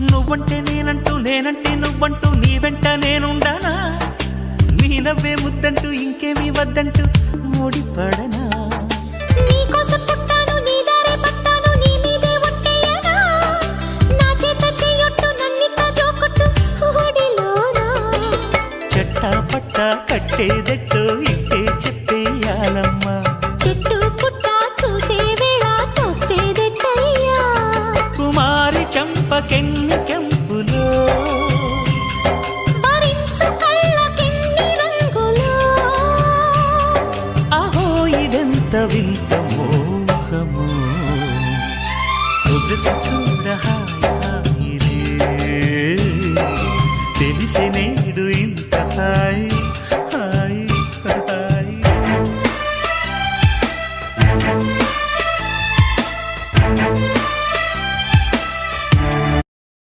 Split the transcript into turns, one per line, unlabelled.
నువ్వంటే నేనంటూ నేనంటే నువ్వంటూ నీ వెంట నేనుండానా? నీ నవ్వే ముద్దంటూ ఇంకేమీ వద్దంటూ ముడిపడనా?
నీకోసం పుట్టాను నీ
కుమారి చంపకెన్ని కెంపులో. అహో ఇదెంత వింత మోహము. సొగసు చూడ హాయి హాయిరే తెలిసినే